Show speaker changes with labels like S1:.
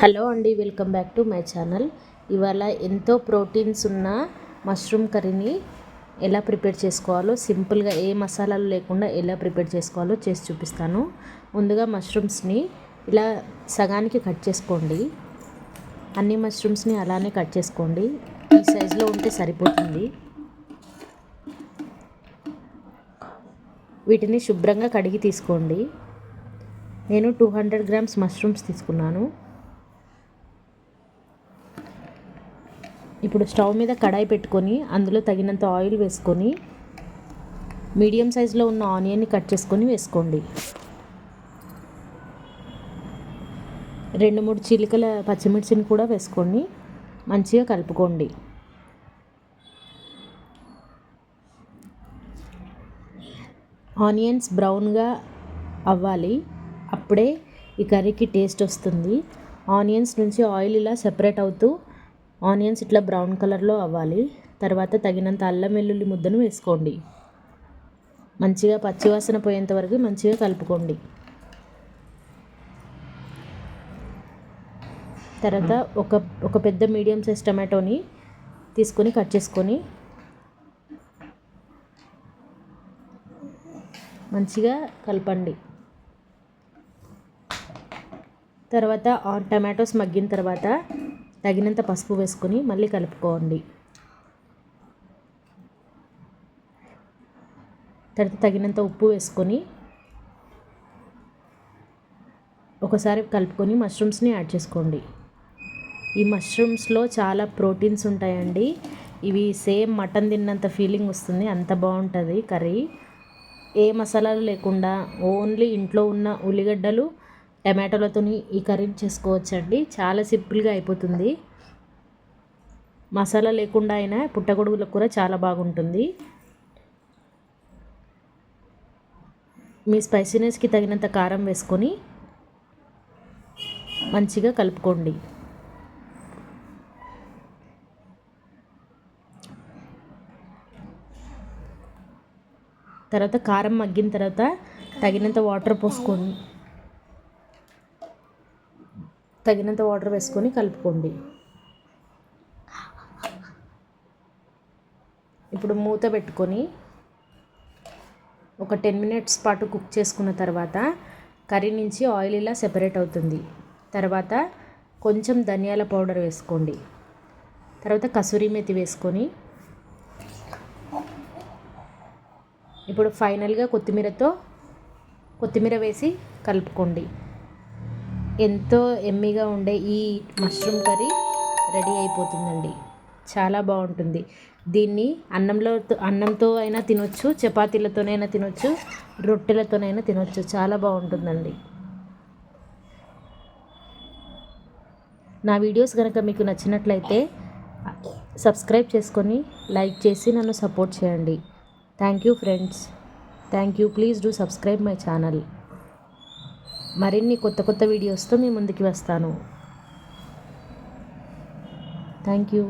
S1: Hello అండి welcome back to my channel. ఇవాళ ఎంతో ప్రోటీన్స్ ఉన్న మష్రూమ్ కర్రీని ఎలా ప్రిపేర్ చేసుకోవాలో సింపుల్గా ఏ మసాలాలు లేకుండా ఎలా ప్రిపేర్ చేసుకోవాలో చేసి చూపిస్తాను. ముందుగా మష్రూమ్స్ని ఇలా సగానికి కట్ చేసుకోండి. అన్ని మష్రూమ్స్ని అలానే కట్ చేసుకోండి. ఈ సైజులో ఉంటే సరిపోతుంది. వీటిని శుభ్రంగా కడిగి తీసుకోండి. నేను టూ హండ్రెడ్ గ్రామ్స్ మష్రూమ్స్ తీసుకున్నాను. ఇప్పుడు స్టవ్ మీద కడాయి పెట్టుకొని అందులో తగినంత ఆయిల్ వేసుకొని మీడియం సైజులో ఉన్న ఆనియన్ని కట్ చేసుకొని వేసుకోండి. రెండు మూడు చిలికల పచ్చిమిర్చిని కూడా వేసుకోండి మంచిగా కలుపుకోండి. ఆనియన్స్ బ్రౌన్గా అవ్వాలి. అప్పుడే ఈ కర్రీకి టేస్ట్ వస్తుంది. ఆనియన్స్ నుంచి ఆయిల్ ఇలా సెపరేట్ అవుతూ ఆనియన్స్ ఇట్లా బ్రౌన్ కలర్లో అవ్వాలి. తర్వాత తగినంత అల్లం వెల్లుల్లి ముద్దను వేసుకోండి. మంచిగా పచ్చివాసన పోయేంత వరకు మంచిగా కలుపుకోండి. తర్వాత ఒక ఒక పెద్ద మీడియం సైజ్ టమాటోని తీసుకొని కట్ చేసుకొని మంచిగా కలపండి. తర్వాత టమాటోస్ మగ్గిన తర్వాత తగినంత పసుపు వేసుకొని మళ్ళీ కలుపుకోండి. తర్వాత తగినంత ఉప్పు వేసుకొని ఒకసారి కలుపుకొని మష్రూమ్స్ని యాడ్ చేసుకోండి. ఈ మష్రూమ్స్లో చాలా ప్రోటీన్స్ ఉంటాయండి. ఇవి సేమ్ మటన్ తిన్నంత ఫీలింగ్ వస్తుంది. అంత బాగుంటుంది కర్రీ. ఏ మసాలాలు లేకుండా ఓన్లీ ఇంట్లో ఉన్న ఉల్లిగడ్డలు టమాటోలతో ఈ కర్రీ చేసుకోవచ్చండి. చాలా సింపుల్గా అయిపోతుంది. మసాలా లేకుండా అయినా పుట్టగొడుగుల కూడా చాలా బాగుంటుంది. మీ స్పైసీనెస్కి తగినంత కారం వేసుకొని మంచిగా కలుపుకోండి. తర్వాత కారం మగ్గిన తర్వాత తగినంత వాటర్ పోసుకొని తగినంత వాటర్ వేసుకొని కలుపుకోండి. ఇప్పుడు మూత పెట్టుకొని ఒక టెన్ మినిట్స్ పాటు కుక్ చేసుకున్న తర్వాత కర్రీ నుంచి ఆయిల్ ఇలా సెపరేట్ అవుతుంది. తర్వాత కొంచెం ధనియాల పౌడర్ వేసుకోండి. తర్వాత కసూరి మెతి వేసుకొని ఇప్పుడు ఫైనల్గా కొత్తిమీరతో కొత్తిమీర వేసి కలుపుకోండి. ఎంతో ఎమ్మిగా ఉండే ఈ మష్రూమ్ కర్రీ రెడీ అయిపోతుందండి. చాలా బాగుంటుంది. దీన్ని అన్నంలో అన్నంతో అయినా తినొచ్చు చపాతీలతోనైనా తినొచ్చు రొట్టెలతోనైనా తినొచ్చు. చాలా బాగుంటుందండి. నా వీడియోస్ కనుక మీకు నచ్చినట్లయితే సబ్స్క్రైబ్ చేసుకొని లైక్ చేసి నన్ను సపోర్ట్ చేయండి. Thank you friends. Thank you. Please do subscribe my channel. మరిన్ని కొత్త కొత్త వీడియోస్తో మీ ముందుకి వస్తాను. Thank you